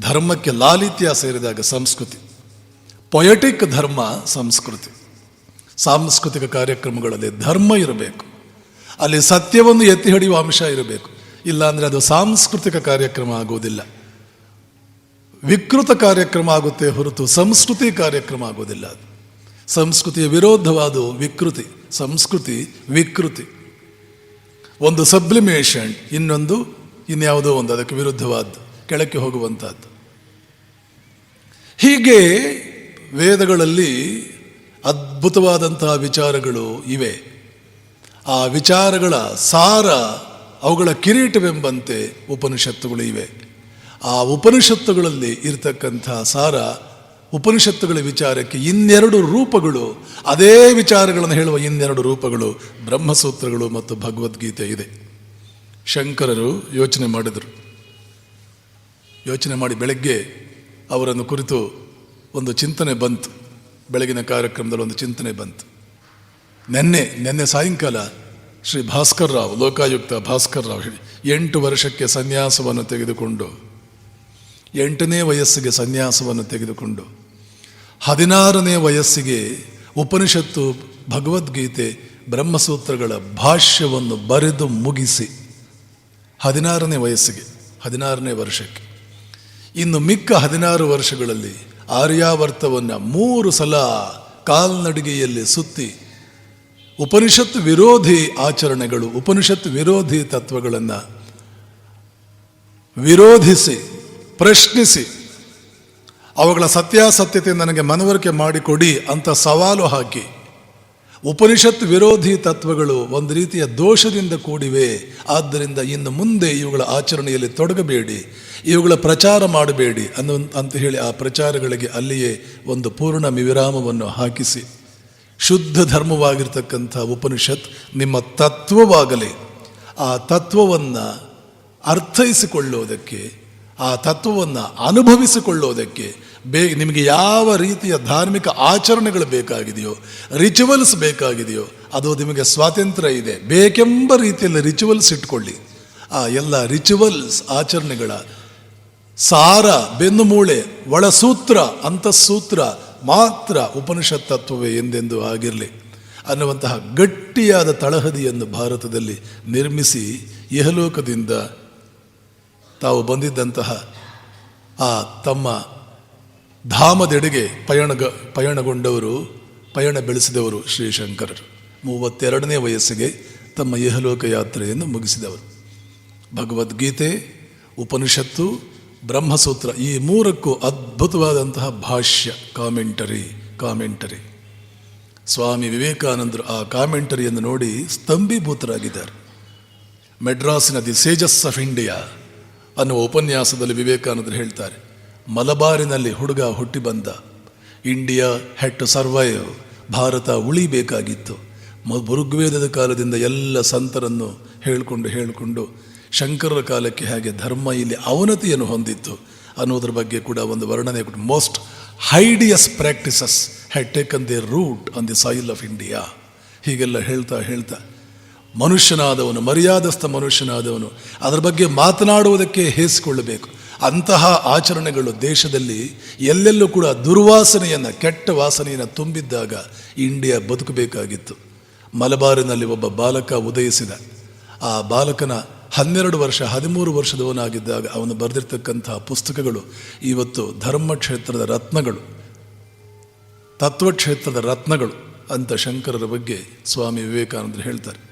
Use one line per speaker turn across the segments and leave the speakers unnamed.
ಧರ್ಮಕ್ಕೆ ಲಾಲಿತ್ಯ ಸೇರಿದಾಗ ಸಂಸ್ಕೃತಿ. ಪೊಯಟಿಕ್ ಧರ್ಮ ಸಂಸ್ಕೃತಿ. ಸಾಂಸ್ಕೃತಿಕ ಕಾರ್ಯಕ್ರಮಗಳಲ್ಲಿ ಧರ್ಮ ಇರಬೇಕು. ಅಲ್ಲಿ ಸತ್ಯವನ್ನು ಎತ್ತಿ ಹಿಡಿಯುವ ಅಂಶ ಇರಬೇಕು. ಇಲ್ಲಾಂದರೆ ಅದು ಸಾಂಸ್ಕೃತಿಕ ಕಾರ್ಯಕ್ರಮ ಆಗುವುದಿಲ್ಲ. ವಿಕೃತ ಕಾರ್ಯಕ್ರಮ ಆಗುತ್ತೆ ಹೊರತು ಸಂಸ್ಕೃತಿ ಕಾರ್ಯಕ್ರಮ ಆಗೋದಿಲ್ಲ ಅದು. ಸಂಸ್ಕೃತಿಯ ವಿರೋಧವಾದ ವಿಕೃತಿ, ಸಂಸ್ಕೃತಿ ವಿಕೃತಿ. ಒಂದು ಸಬ್ಲಿಮೇಷನ್, ಇನ್ನೊಂದು ಇನ್ಯಾವುದೋ ಒಂದು, ಅದಕ್ಕೆ ವಿರುದ್ಧವಾದ್ದು. ಕೆಳಕ್ಕೆ ಹೋಗುವಂಥದ್ದು. ಹೀಗೆ ವೇದಗಳಲ್ಲಿ ಅದ್ಭುತವಾದಂತಹ ವಿಚಾರಗಳು ಇವೆ. ಆ ವಿಚಾರಗಳ ಸಾರ ಅವುಗಳ ಕಿರೀಟವೆಂಬಂತೆ ಉಪನಿಷತ್ತುಗಳು ಇವೆ. ಆ ಉಪನಿಷತ್ತುಗಳಲ್ಲಿ ಇರತಕ್ಕಂಥ ಸಾರ ಉಪನಿಷತ್ತುಗಳ ವಿಚಾರಕ್ಕೆ ಇನ್ನೆರಡು ರೂಪಗಳು, ಅದೇ ವಿಚಾರಗಳನ್ನು ಹೇಳುವ ಇನ್ನೆರಡು ರೂಪಗಳು ಬ್ರಹ್ಮಸೂತ್ರಗಳು ಮತ್ತು ಭಗವದ್ಗೀತೆ ಇದೆ. ಶಂಕರರು ಯೋಚನೆ ಮಾಡಿದರು. ಯೋಚನೆ ಮಾಡಿ ಬೆಳಗ್ಗೆ ಅವರನ್ನು ಕುರಿತು ಒಂದು ಚಿಂತನೆ ಬಂತು. ಬೆಳಗಿನ ಕಾರ್ಯಕ್ರಮದಲ್ಲಿ ಒಂದು ಚಿಂತನೆ ಬಂತು. ನಿನ್ನೆ ನಿನ್ನೆ ಸಾಯಂಕಾಲ ಶ್ರೀ ಭಾಸ್ಕರ್ ರಾವ್, ಲೋಕಾಯುಕ್ತ ಭಾಸ್ಕರ್ ರಾವ್ ಹೇಳಿ, ಎಂಟು ವರ್ಷಕ್ಕೆ ಸನ್ಯಾಸವನ್ನು ತೆಗೆದುಕೊಂಡು, ಎಂಟನೇ ವಯಸ್ಸಿಗೆ ಸನ್ಯಾಸವನ್ನು ತೆಗೆದುಕೊಂಡು, ಹದಿನಾರನೇ ವಯಸ್ಸಿಗೆ ಉಪನಿಷತ್ತು ಭಗವದ್ಗೀತೆ ಬ್ರಹ್ಮಸೂತ್ರಗಳ ಭಾಷ್ಯವನ್ನು ಬರೆದು ಮುಗಿಸಿ, ಹದಿನಾರನೇ ವಯಸ್ಸಿಗೆ, ಹದಿನಾರನೇ ವರ್ಷಕ್ಕೆ. ಇನ್ನು ಮಿಕ್ಕ ಹದಿನಾರು ವರ್ಷಗಳಲ್ಲಿ ಆರ್ಯಾವರ್ತವನ್ನು ಮೂರು ಸಲ ಕಾಲ್ನಡಿಗೆಯಲ್ಲಿ ಸುತ್ತಿ ಉಪನಿಷತ್ ವಿರೋಧಿ ಆಚರಣೆಗಳು ಉಪನಿಷತ್ ವಿರೋಧಿ ತತ್ವಗಳನ್ನು ವಿರೋಧಿಸಿ, ಪ್ರಶ್ನಿಸಿ, ಅವುಗಳ ಸತ್ಯಾಸತ್ಯತೆ ನನಗೆ ಮನವರಿಕೆ ಮಾಡಿಕೊಡಿ ಅಂತ ಸವಾಲು ಹಾಕಿ ಉಪನಿಷತ್ ವಿರೋಧಿ ತತ್ವಗಳು ಒಂದು ರೀತಿಯ ದೋಷದಿಂದ ಕೂಡಿವೆ. ಆದ್ದರಿಂದ ಇನ್ನು ಮುಂದೆ ಇವುಗಳ ಆಚರಣೆಯಲ್ಲಿ ತೊಡಗಬೇಡಿ, ಇವುಗಳ ಪ್ರಚಾರ ಮಾಡಬೇಡಿ ಅನ್ನು ಅಂತ ಹೇಳಿ ಆ ಪ್ರಚಾರಗಳಿಗೆ ಅಲ್ಲಿಯೇ ಒಂದು ಪೂರ್ಣ ವಿರಾಮವನ್ನು ಹಾಕಿಸಿ. ಶುದ್ಧ ಧರ್ಮವಾಗಿರ್ತಕ್ಕಂಥ ಉಪನಿಷತ್ ನಿಮ್ಮ ತತ್ವವಾಗಲಿ, ಆ ತತ್ವವನ್ನು ಅರ್ಥೈಸಿಕೊಳ್ಳೋದಕ್ಕೆ, ಆ ತತ್ವವನ್ನು ಅನುಭವಿಸಿಕೊಳ್ಳೋದಕ್ಕೆ ಬೇ, ನಿಮಗೆ ಯಾವ ರೀತಿಯ ಧಾರ್ಮಿಕ ಆಚರಣೆಗಳು ಬೇಕಾಗಿದೆಯೋ ರಿಚುವಲ್ಸ್ ಬೇಕಾಗಿದೆಯೋ, ಅದು ನಿಮಗೆ ಸ್ವಾತಂತ್ರ್ಯ ಇದೆ. ಬೇಕೆಂಬ ರೀತಿಯಲ್ಲಿ ರಿಚುವಲ್ಸ್ ಇಟ್ಕೊಳ್ಳಿ. ಆ ಎಲ್ಲ ರಿಚುವಲ್ಸ್ ಆಚರಣೆಗಳ ಸಾರ ಬೆನ್ನುಮೂಳೆ ಒಳಸೂತ್ರ, ಅಂತಃಸೂತ್ರ ಮಾತ್ರ ಉಪನಿಷತ್ ತತ್ವವೇ ಎಂದೆಂದು ಆಗಿರಲಿ. ಅನ್ನುವಂತಹ ಗಟ್ಟಿಯಾದ ತಳಹದಿಯನ್ನು ಭಾರತದಲ್ಲಿ ನಿರ್ಮಿಸಿ ಇಹಲೋಕದಿಂದ ತಾವು ಬಂದಿದ್ದಂತಹ ಆ ತಮ್ಮ ಧಾಮದೆಡೆಗೆ ಪಯಣಗ, ಪಯಣಗೊಂಡವರು, ಪಯಣ ಬೆಳೆಸಿದವರು ಶ್ರೀಶಂಕರರು ಮೂವತ್ತೆರಡನೇ ವಯಸ್ಸಿಗೆ ತಮ್ಮ ಇಹಲೋಕ ಯಾತ್ರೆಯನ್ನು ಮುಗಿಸಿದವರು. ಭಗವದ್ಗೀತೆ, ಉಪನಿಷತ್ತು, ಬ್ರಹ್ಮಸೂತ್ರ ಈ ಮೂರಕ್ಕೂ ಅದ್ಭುತವಾದಂತಹ ಭಾಷ್ಯ, ಕಾಮೆಂಟರಿ ಕಾಮೆಂಟರಿ. ಸ್ವಾಮಿ ವಿವೇಕಾನಂದರು ಆ ಕಾಮೆಂಟರಿಯನ್ನು ನೋಡಿ ಸ್ತಂಭೀಭೂತರಾಗಿದ್ದಾರೆ. ಮೆಡ್ರಾಸಿನ ದಿ ಸೇಜಸ್ ಆಫ್ ಇಂಡಿಯಾ ಅನ್ನುವ ಉಪನ್ಯಾಸದಲ್ಲಿ ವಿವೇಕಾನಂದರು ಹೇಳ್ತಾರೆ. ಮಲಬಾರಿನಲ್ಲಿ ಹುಡುಗ ಹುಟ್ಟಿ ಬಂದ. India had to survive, Bharat ಉಳಿಬೇಕಾಗಿತ್ತು. ಮ, ಋಗ್ವೇದದ ಕಾಲದಿಂದ ಎಲ್ಲ ಸಂತರನ್ನು ಹೇಳಿಕೊಂಡು ಹೇಳಿಕೊಂಡು ಶಂಕರರ ಕಾಲಕ್ಕೆ ಹಾಗೆ ಧರ್ಮ ಇಲ್ಲಿ ಅವನತಿಯನ್ನು ಹೊಂದಿತ್ತು ಅನ್ನೋದ್ರ ಬಗ್ಗೆ ಕೂಡ ಒಂದು ವರ್ಣನೆ ಕೊಟ್ಟು most hideous practices had taken the root on the soil of India ಹೀಗೆಲ್ಲ ಹೇಳ್ತಾ ಹೇಳ್ತಾ, ಮನುಷ್ಯನಾದವನು, ಮರ್ಯಾದಸ್ಥ ಮನುಷ್ಯನಾದವನು, ಅದರ ಬಗ್ಗೆ ಮಾತನಾಡುವುದಕ್ಕೆ ಹೇಸಿಕೊಳ್ಳಬೇಕು. ಅಂತಹ ಆಚರಣೆಗಳು ದೇಶದಲ್ಲಿ ಎಲ್ಲೆಲ್ಲೂ ಕೂಡ ದುರ್ವಾಸನೆಯನ್ನು, ಕೆಟ್ಟ ವಾಸನೆಯನ್ನು ತುಂಬಿದ್ದಾಗ ಇಂಡಿಯಾ ಬದುಕಬೇಕಾಗಿತ್ತು. ಮಲಬಾರಿನಲ್ಲಿ ಒಬ್ಬ ಬಾಲಕ ಉದಯಿಸಿದ. ಆ ಬಾಲಕನ ಹನ್ನೆರಡು ವರ್ಷ, ಹದಿಮೂರು ವರ್ಷದವನಾಗಿದ್ದಾಗ ಅವನು ಬರೆದಿರ್ತಕ್ಕಂತಹ ಪುಸ್ತಕಗಳು, ಇವತ್ತು ಧರ್ಮಕ್ಷೇತ್ರದ ರತ್ನಗಳು, ತತ್ವಕ್ಷೇತ್ರದ ರತ್ನಗಳು ಅಂತ ಶಂಕರರ ಬಗ್ಗೆ ಸ್ವಾಮಿ ವಿವೇಕಾನಂದರು ಹೇಳ್ತಾರೆ.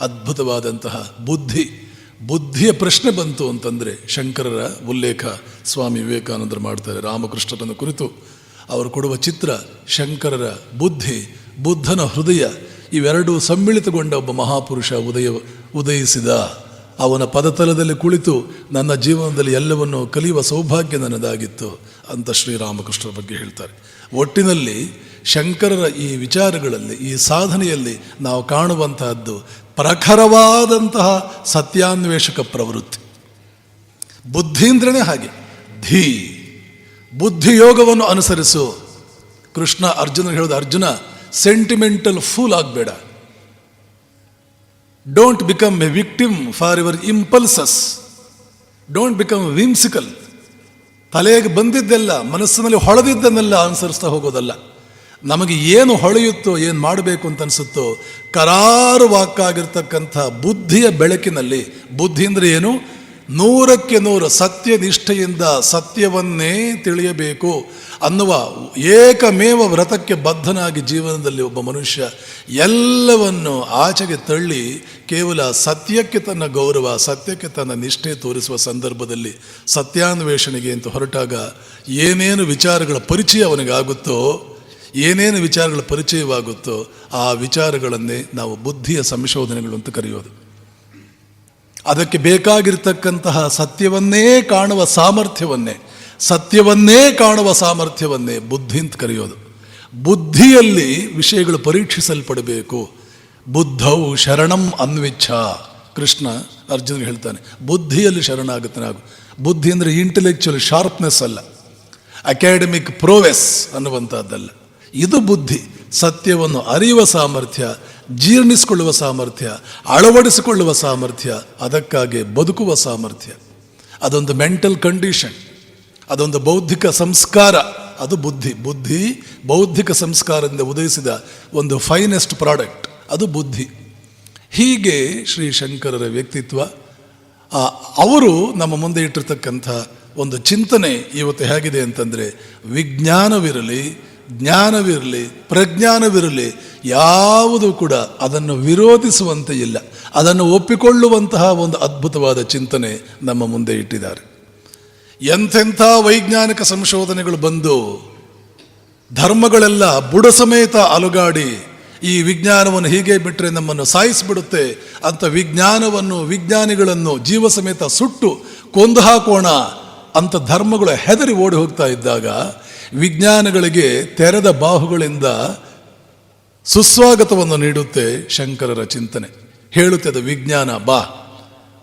ಅದ್ಭುತವಾದಂತಹ ಬುದ್ಧಿ ಬುದ್ಧಿಯ ಪ್ರಶ್ನೆ ಬಂತು ಅಂತಂದರೆ ಶಂಕರರ ಉಲ್ಲೇಖ ಸ್ವಾಮಿ ವಿವೇಕಾನಂದರು ಮಾಡ್ತಾರೆ. ರಾಮಕೃಷ್ಣರನ್ನು ಕುರಿತು ಅವರು ಕೊಡುವ ಚಿತ್ರ ಶಂಕರರ ಬುದ್ಧಿ, ಬುದ್ಧನ ಹೃದಯ ಇವೆರಡೂ ಸಮ್ಮಿಳಿತಗೊಂಡ ಒಬ್ಬ ಮಹಾಪುರುಷ ಉದಯ, ಉದಯಿಸಿದ. ಅವನ ಪದತಲದಲ್ಲಿ ಕುಳಿತು ನನ್ನ ಜೀವನದಲ್ಲಿ ಎಲ್ಲವನ್ನು ಕಲಿಯುವ ಸೌಭಾಗ್ಯ ನನ್ನದಾಗಿತ್ತು ಅಂತ ಶ್ರೀರಾಮಕೃಷ್ಣರ ಬಗ್ಗೆ ಹೇಳ್ತಾರೆ. ಒಟ್ಟಿನಲ್ಲಿ ಶಂಕರರ ಈ ವಿಚಾರಗಳಲ್ಲಿ, ಈ ಸಾಧನೆಯಲ್ಲಿ ನಾವು ಕಾಣುವಂತಹದ್ದು ಪ್ರಖರವಾದಂತಹ ಸತ್ಯಾನ್ವೇಷಕ ಪ್ರವೃತ್ತಿ. ಬುದ್ಧೀಂದ್ರನೇ ಹಾಗೆ. ಧೀ. ಬುದ್ಧಿಯೋಗವನ್ನು ಅನುಸರಿಸು. ಕೃಷ್ಣ ಅರ್ಜುನ ಹೇಳೋದು, Arjuna sentimental fool ಆಗಬೇಡ. Don't become a victim for your impulses don't become whimsical ತಲೆಗೆ ಬಂದಿದ್ದೆಲ್ಲ, ಮನಸ್ಸಿನಲ್ಲಿ ಹೊಳೆದಿದ್ದನ್ನೆಲ್ಲ ಅನುಸರಿಸ್ತಾ ಹೋಗೋದಲ್ಲ. ನಮಗೆ ಏನು ಹೊಳೆಯುತ್ತೋ, ಏನು ಮಾಡಬೇಕು ಅಂತ ಅನಿಸುತ್ತೋ ಕರಾರುವಾಕ್ಕಾಗಿರ್ತಕ್ಕಂಥ ಬುದ್ಧಿಯ ಬೆಳಕಿನಲ್ಲಿ, ಬುದ್ಧಿ ಅಂದರೆ ಏನು? ನೂರಕ್ಕೆ ನೂರು ಸತ್ಯ ನಿಷ್ಠೆಯಿಂದ ಸತ್ಯವನ್ನೇ ತಿಳಿಯಬೇಕು ಅನ್ನುವ ಏಕಮೇವ ವ್ರತಕ್ಕೆ ಬದ್ಧನಾಗಿ ಜೀವನದಲ್ಲಿ ಒಬ್ಬ ಮನುಷ್ಯ ಎಲ್ಲವನ್ನು ಆಚೆಗೆ ತಳ್ಳಿ, ಕೇವಲ ಸತ್ಯಕ್ಕೆ ತನ್ನ ಗೌರವ, ಸತ್ಯಕ್ಕೆ ತನ್ನ ನಿಷ್ಠೆ ತೋರಿಸುವ ಸಂದರ್ಭದಲ್ಲಿ ಸತ್ಯಾನ್ವೇಷಣೆಗೆ ಅಂತ ಹೊರಟಾಗ ಏನೇನು ವಿಚಾರಗಳ ಪರಿಚಯ ಅವನಿಗಾಗುತ್ತೋ ಏನೇನು ವಿಚಾರಗಳ ಪರಿಚಯವಾಗುತ್ತೋ ಆ ವಿಚಾರಗಳನ್ನೇ ನಾವು ಬುದ್ಧಿಯ ಸಂಶೋಧನೆಗಳು ಅಂತ ಕರೆಯೋದು. ಅದಕ್ಕೆ ಬೇಕಾಗಿರ್ತಕ್ಕಂತಹ ಸತ್ಯವನ್ನೇ ಕಾಣುವ ಸಾಮರ್ಥ್ಯವನ್ನೇ, ಸತ್ಯವನ್ನೇ ಕಾಣುವ ಸಾಮರ್ಥ್ಯವನ್ನೇ ಬುದ್ಧಿ ಅಂತ ಕರೆಯೋದು. ಬುದ್ಧಿಯಲ್ಲಿ ವಿಷಯಗಳು ಪರೀಕ್ಷಿಸಲ್ಪಡಬೇಕು. ಬುದ್ಧವು ಶರಣಂ ಅನ್ವಿಚ್ಛ. ಕೃಷ್ಣ ಅರ್ಜುನ್ಗೆ ಹೇಳ್ತಾನೆ, ಬುದ್ಧಿಯಲ್ಲಿ ಶರಣಾಗತನಾಗು. ಬುದ್ಧಿ ಅಂದರೆ ಇಂಟೆಲೆಕ್ಚುಯಲ್ ಶಾರ್ಪ್ನೆಸ್ ಅಲ್ಲ. ಅಕಾಡೆಮಿಕ್ ಪ್ರೋವೆಸ್ ಅನ್ನುವಂಥದ್ದಲ್ಲ ಇದು ಬುದ್ಧಿ. ಸತ್ಯವನ್ನು ಅರಿಯುವ ಸಾಮರ್ಥ್ಯ, ಜೀರ್ಣಿಸಿಕೊಳ್ಳುವ ಸಾಮರ್ಥ್ಯ, ಅಳವಡಿಸಿಕೊಳ್ಳುವ ಸಾಮರ್ಥ್ಯ, ಅದಕ್ಕಾಗಿ ಬದುಕುವ ಸಾಮರ್ಥ್ಯ. ಅದೊಂದು ಮೆಂಟಲ್ ಕಂಡೀಷನ್ ಅದೊಂದು ಬೌದ್ಧಿಕ ಸಂಸ್ಕಾರ. ಅದು ಬುದ್ಧಿ. ಬುದ್ಧಿ ಬೌದ್ಧಿಕ ಸಂಸ್ಕಾರದಿಂದ ಉದಯಿಸಿದ ಒಂದು ಫೈನೆಸ್ಟ್ ಪ್ರಾಡಕ್ಟ್ ಅದು ಬುದ್ಧಿ. ಹೀಗೆ ಶ್ರೀ ಶಂಕರರ ವ್ಯಕ್ತಿತ್ವ ಅವರು ನಮ್ಮ ಮುಂದೆ ಇಟ್ಟಿರ್ತಕ್ಕಂಥ ಒಂದು ಚಿಂತನೆ ಇವತ್ತು ಹೇಗಿದೆ ಅಂತಂದರೆ, ವಿಜ್ಞಾನವಿರಲಿ ಜ್ಞಾನವಿರಲಿ, ಪ್ರಜ್ಞಾನವಿರಲಿ, ಯಾವುದು ಕೂಡ ಅದನ್ನು ವಿರೋಧಿಸುವಂತೆ ಇಲ್ಲ ಅದನ್ನು ಒಪ್ಪಿಕೊಳ್ಳುವಂತಹ ಒಂದು ಅದ್ಭುತವಾದ ಚಿಂತನೆ ನಮ್ಮ ಮುಂದೆ ಇಟ್ಟಿದ್ದಾರೆ. ಎಂಥೆಂಥ ವೈಜ್ಞಾನಿಕ ಸಂಶೋಧನೆಗಳು ಬಂದು ಧರ್ಮಗಳೆಲ್ಲ ಬುಡ ಸಮೇತ ಅಲುಗಾಡಿ ಈ ವಿಜ್ಞಾನವನ್ನು ಹೀಗೆ ಬಿಟ್ಟರೆ ನಮ್ಮನ್ನು ಸಾಯಿಸಿಬಿಡುತ್ತೆ. ಅಂತ ವಿಜ್ಞಾನವನ್ನು, ವಿಜ್ಞಾನಿಗಳನ್ನು ಜೀವ ಸಮೇತ ಸುಟ್ಟು ಕೊಂದು ಹಾಕೋಣ ಅಂತ ಧರ್ಮಗಳು ಹೆದರಿ ಓಡಿ ಹೋಗ್ತಾ ಇದ್ದಾಗ ವಿಜ್ಞಾನಗಳಿಗೆ ತೆರೆದ ಬಾಹುಗಳಿಂದ ಸುಸ್ವಾಗತವನ್ನು ನೀಡುತ್ತೆ ಶಂಕರರ ಚಿಂತನೆ. ಹೇಳುತ್ತೆ ಅದು ವಿಜ್ಞಾನ, ಬಾ,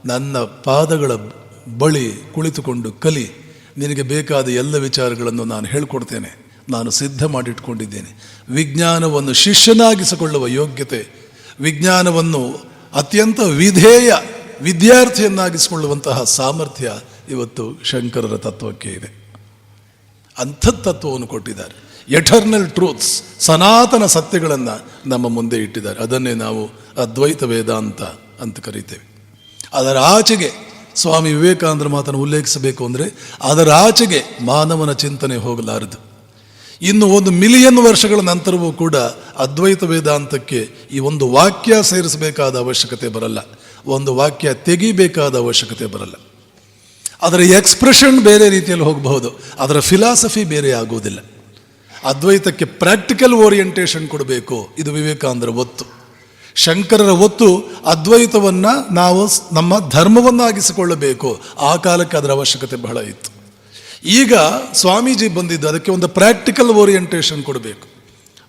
ನನ್ನ ಪಾದಗಳ ಬಳಿ ಕುಳಿತುಕೊಂಡು ಕಲಿ, ನಿನಗೆ ಬೇಕಾದ ಎಲ್ಲ ವಿಚಾರಗಳನ್ನು ನಾನು ಹೇಳಿಕೊಡ್ತೇನೆ, ನಾನು ಸಿದ್ಧ ಮಾಡಿಟ್ಕೊಂಡಿದ್ದೇನೆ. ವಿಜ್ಞಾನವನ್ನು ಶಿಷ್ಯನಾಗಿಸಿಕೊಳ್ಳುವ ಯೋಗ್ಯತೆ, ವಿಜ್ಞಾನವನ್ನು ಅತ್ಯಂತ ವಿಧೇಯ ವಿದ್ಯಾರ್ಥಿಯನ್ನಾಗಿಸಿಕೊಳ್ಳುವಂತಹ ಸಾಮರ್ಥ್ಯ ಇವತ್ತು ಶಂಕರರ ತತ್ವಕ್ಕೆ ಇದೆ. ಅಂಥ ತತ್ವವನ್ನು ಕೊಟ್ಟಿದ್ದಾರೆ. ಎಟರ್ನಲ್ ಟ್ರೂತ್ಸ್ ಸನಾತನ ಸತ್ಯಗಳನ್ನು ನಮ್ಮ ಮುಂದೆ ಇಟ್ಟಿದ್ದಾರೆ. ಅದನ್ನೇ ನಾವು ಅದ್ವೈತ ವೇದಾಂತ ಅಂತ ಕರೀತೇವೆ. ಅದರ ಆಚೆಗೆ ಸ್ವಾಮಿ ವಿವೇಕಾನಂದರ ಮಾತನ್ನು ಉಲ್ಲೇಖಿಸಬೇಕು ಅಂದರೆ ಅದರ ಆಚೆಗೆ ಮಾನವನ ಚಿಂತನೆ ಹೋಗಲಾರದು. ಇನ್ನು ಒಂದು ಮಿಲಿಯನ್ ವರ್ಷಗಳ ನಂತರವೂ ಕೂಡ ಅದ್ವೈತ ವೇದಾಂತಕ್ಕೆ ಈ ಒಂದು ವಾಕ್ಯ ಸೇರಿಸಬೇಕಾದ ಅವಶ್ಯಕತೆ ಬರಲ್ಲ. ಒಂದು ವಾಕ್ಯ ತೆಗಿಬೇಕಾದ ಅವಶ್ಯಕತೆ ಬರಲ್ಲ. ಅದರ ಎಕ್ಸ್ಪ್ರೆಷನ್ ಬೇರೆ ರೀತಿಯಲ್ಲಿ ಹೋಗಬಹುದು. ಅದರ ಫಿಲಾಸಫಿ ಬೇರೆ ಆಗುವುದಿಲ್ಲ. ಅದ್ವೈತಕ್ಕೆ ಪ್ರಾಕ್ಟಿಕಲ್ ಓರಿಯೆಂಟೇಷನ್ ಕೊಡಬೇಕು. ಇದು ವಿವೇಕಾನಂದರ ಒತ್ತು. ಶಂಕರರ ಒತ್ತು, ಅದ್ವೈತವನ್ನು ನಾವು ನಮ್ಮ ಧರ್ಮವನ್ನಾಗಿಸಿಕೊಳ್ಳಬೇಕು. ಆ ಕಾಲಕ್ಕೆ ಅದರ ಅವಶ್ಯಕತೆ ಬಹಳ ಇತ್ತು. ಈಗ ಸ್ವಾಮೀಜಿ ಬಂದಿದ್ದು ಅದಕ್ಕೆ ಒಂದು ಪ್ರಾಕ್ಟಿಕಲ್ ಓರಿಯೆಂಟೇಷನ್ ಕೊಡಬೇಕು.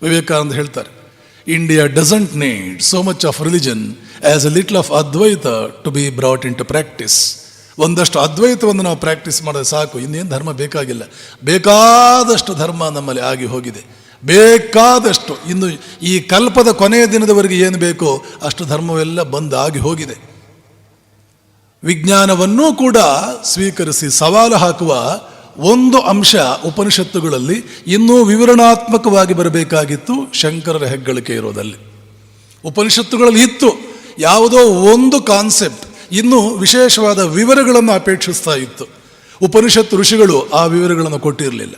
ವಿವೇಕಾನಂದ ಹೇಳ್ತಾರೆ India doesn't need so much of religion as a little of Advaita to be brought in to practise ಒಂದಷ್ಟು ಅದ್ವೈತವನ್ನು ನಾವು ಪ್ರಾಕ್ಟೀಸ್ ಮಾಡಿದ್ರೆ ಸಾಕು. ಇನ್ನೇನು ಧರ್ಮ ಬೇಕಾಗಿಲ್ಲ. ಬೇಕಾದಷ್ಟು ಧರ್ಮ ನಮ್ಮಲ್ಲಿ ಆಗಿ ಹೋಗಿದೆ. ಬೇಕಾದಷ್ಟು. ಇನ್ನು ಈ ಕಲ್ಪದ ಕೊನೆಯ ದಿನದವರೆಗೆ ಏನು ಬೇಕೋ ಅಷ್ಟು ಧರ್ಮವೆಲ್ಲ ಬಂದ್ ಆಗಿ ಹೋಗಿದೆ. ವಿಜ್ಞಾನವನ್ನೂ ಕೂಡ ಸ್ವೀಕರಿಸಿ ಸವಾಲು ಹಾಕುವ ಒಂದು ಅಂಶ ಉಪನಿಷತ್ತುಗಳಲ್ಲಿ ಇನ್ನೂ ವಿವರಣಾತ್ಮಕವಾಗಿ ಬರಬೇಕಾಗಿತ್ತು ಶಂಕರರ ಹೆಗ್ಗಳಿಕೆ ಇರೋದಲ್ಲಿ. ಉಪನಿಷತ್ತುಗಳಲ್ಲಿ ಇತ್ತು. ಯಾವುದೋ ಒಂದು ಕಾನ್ಸೆಪ್ಟ್ ಇನ್ನೂ ವಿಶೇಷವಾದ ವಿವರಗಳನ್ನು ಅಪೇಕ್ಷಿಸ್ತಾ ಇತ್ತು. ಉಪನಿಷತ್ ಋಷಿಗಳು ಆ ವಿವರಗಳನ್ನು ಕೊಟ್ಟಿರಲಿಲ್ಲ.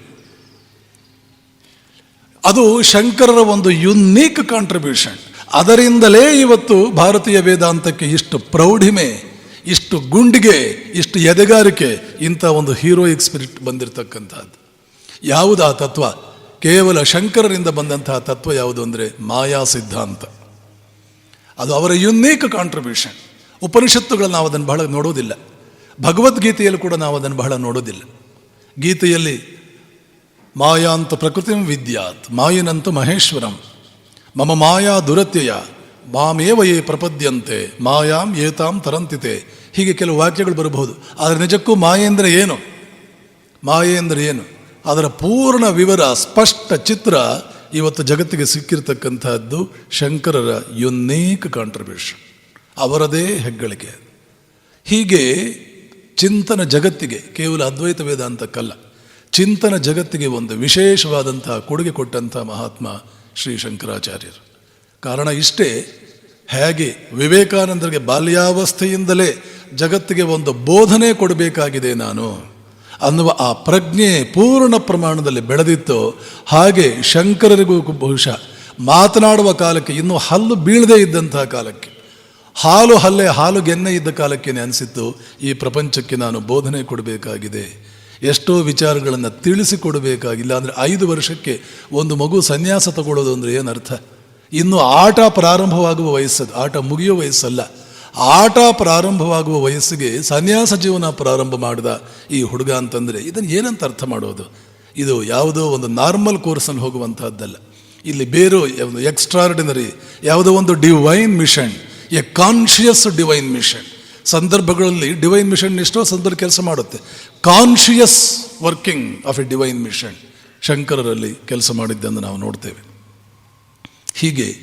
ಅದು ಶಂಕರರ ಒಂದು ಯುನೀಕ್ ಕಾಂಟ್ರಿಬ್ಯೂಷನ್ ಅದರಿಂದಲೇ ಇವತ್ತು ಭಾರತೀಯ ವೇದಾಂತಕ್ಕೆ ಇಷ್ಟು ಪ್ರೌಢಿಮೆ, ಇಷ್ಟು ಗುಂಡಿಗೆ, ಇಷ್ಟು ಎದೆಗಾರಿಕೆ, ಇಂಥ ಒಂದು ಹೀರೋಯಿಕ್ ಸ್ಪಿರಿಟ್ ಬಂದಿರತಕ್ಕಂಥದ್ದು. ಯಾವುದು ಆ ತತ್ವ? ಕೇವಲ ಶಂಕರರಿಂದ ಬಂದಂತಹ ತತ್ವ ಯಾವುದು ಅಂದರೆ ಮಾಯಾ ಸಿದ್ಧಾಂತ. ಅದು ಅವರ ಯುನೀಕ್ ಕಾಂಟ್ರಿಬ್ಯೂಷನ್ ಉಪನಿಷತ್ತುಗಳನ್ನು ನಾವು ಅದನ್ನು ಬಹಳ ನೋಡೋದಿಲ್ಲ ಭಗವದ್ಗೀತೆಯಲ್ಲಿ ಕೂಡ ನಾವು ಅದನ್ನು ಬಹಳ ನೋಡೋದಿಲ್ಲ ಗೀತೆಯಲ್ಲಿ ಮಾಯಾಂತ ಪ್ರಕೃತಿ ವಿದ್ಯಾತ್, ಮಾಯಿನಂತು ಮಹೇಶ್ವರಂ, ಮಮ ಮಾಯಾ ದುರತ್ಯಯ, ಮಾಮೇವ ಯೇ ಪ್ರಪದ್ಯಂತೆ, ಮಾಯಾಂ ಏತಾಂ ತರಂತಿತೆ. ಹೀಗೆ ಕೆಲವು ವಾಕ್ಯಗಳು ಬರಬಹುದು. ಆದರೆ ನಿಜಕ್ಕೂ ಮಾಯೆ ಅಂದರೆ ಏನು? ಮಾಯೆ ಅಂದರೆ ಏನು? ಅದರ ಪೂರ್ಣ ವಿವರ, ಸ್ಪಷ್ಟ ಚಿತ್ರ ಇವತ್ತು ಜಗತ್ತಿಗೆ ಸಿಕ್ಕಿರತಕ್ಕಂಥದ್ದು ಶಂಕರರ ಯುನೀಕ್ ಕಾಂಟ್ರಿಬ್ಯೂಷನ್ ಅವರದೇ ಹೆಗ್ಗಳಿಕೆ. ಹೀಗೆ ಚಿಂತನ ಜಗತ್ತಿಗೆ, ಕೇವಲ ಅದ್ವೈತ ವೇದಾಂತಕ್ಕಲ್ಲ, ಚಿಂತನ ಜಗತ್ತಿಗೆ ಒಂದು ವಿಶೇಷವಾದಂತಹ ಕೊಡುಗೆ ಕೊಟ್ಟಂಥ ಮಹಾತ್ಮ ಶ್ರೀ ಶಂಕರಾಚಾರ್ಯರು. ಕಾರಣ ಇಷ್ಟೇ, ಹೇಗೆ ವಿವೇಕಾನಂದರಿಗೆ ಬಾಲ್ಯಾವಸ್ಥೆಯಿಂದಲೇ ಜಗತ್ತಿಗೆ ಒಂದು ಬೋಧನೆ ಕೊಡಬೇಕಾಗಿದೆ ನಾನು ಅನ್ನುವ ಆ ಪ್ರಜ್ಞೆ ಪೂರ್ಣ ಪ್ರಮಾಣದಲ್ಲಿ ಬೆಳೆದಿತ್ತು. ಹಾಗೆ ಶಂಕರರಿಗೂ ಬಹುಶಃ ಮಾತನಾಡುವ ಕಾಲಕ್ಕೆ ಇನ್ನೂ ಹಲ್ಲು ಬೀಳದೇ ಇದ್ದಂತಹ ಕಾಲಕ್ಕೆ. ಹಾಲು ಹಲ್ಲೆ, ಹಾಲು ಗೆನ್ನೆ ಇದ್ದ ಕಾಲಕ್ಕೆ ಅನಿಸಿತ್ತು ಈ ಪ್ರಪಂಚಕ್ಕೆ ನಾನು ಬೋಧನೆ ಕೊಡಬೇಕಾಗಿದೆ. ಎಷ್ಟೋ ವಿಚಾರಗಳನ್ನು ತಿಳಿಸಿಕೊಡಬೇಕಾಗಿಲ್ಲ ಅಂದರೆ ಐದು ವರ್ಷಕ್ಕೆ ಒಂದು ಮಗು ಸನ್ಯಾಸ ತಗೊಳ್ಳೋದು ಅಂದರೆ ಏನರ್ಥ? ಇನ್ನು ಆಟ ಪ್ರಾರಂಭವಾಗುವ ವಯಸ್ಸದು, ಆಟ ಮುಗಿಯೋ ವಯಸ್ಸಲ್ಲ. ಆಟ ಪ್ರಾರಂಭವಾಗುವ ವಯಸ್ಸಿಗೆ ಸನ್ಯಾಸ ಜೀವನ ಪ್ರಾರಂಭ ಮಾಡಿದ ಈ ಹುಡುಗ ಅಂತಂದರೆ ಇದನ್ನು ಏನಂತ ಅರ್ಥ ಮಾಡೋದು? ಇದು ಯಾವುದೋ ಒಂದು ನಾರ್ಮಲ್ ಕೋರ್ಸಲ್ಲಿ ಹೋಗುವಂಥದ್ದಲ್ಲ ಇಲ್ಲಿ ಬೇರೆ ಎಕ್ಸ್ಟ್ರಾರ್ಡಿನರಿ, ಯಾವುದೋ ಒಂದು divine mission a conscious divine mission. ಸಂದರ್ಭಗಳಲ್ಲಿ ಡಿವೈನ್ ಮಿಷನ್ ಎಷ್ಟೋ ಸಂದರ್ಭ ಕೆಲಸ ಮಾಡುತ್ತೆ. Conscious working of a divine mission. ಶಂಕರರಲ್ಲಿ ಕೆಲಸ ಮಾಡಿದ್ದನ್ನು ನಾವು ನೋಡ್ತೇವೆ. ಹೀಗೆ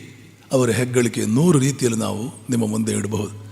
ಅವರ ಹೆಗ್ಗಳಿಕೆ ನೂರು ರೀತಿಯಲ್ಲಿ ನಾವು ನಿಮ್ಮ ಮುಂದೆ ಇಡಬಹುದು.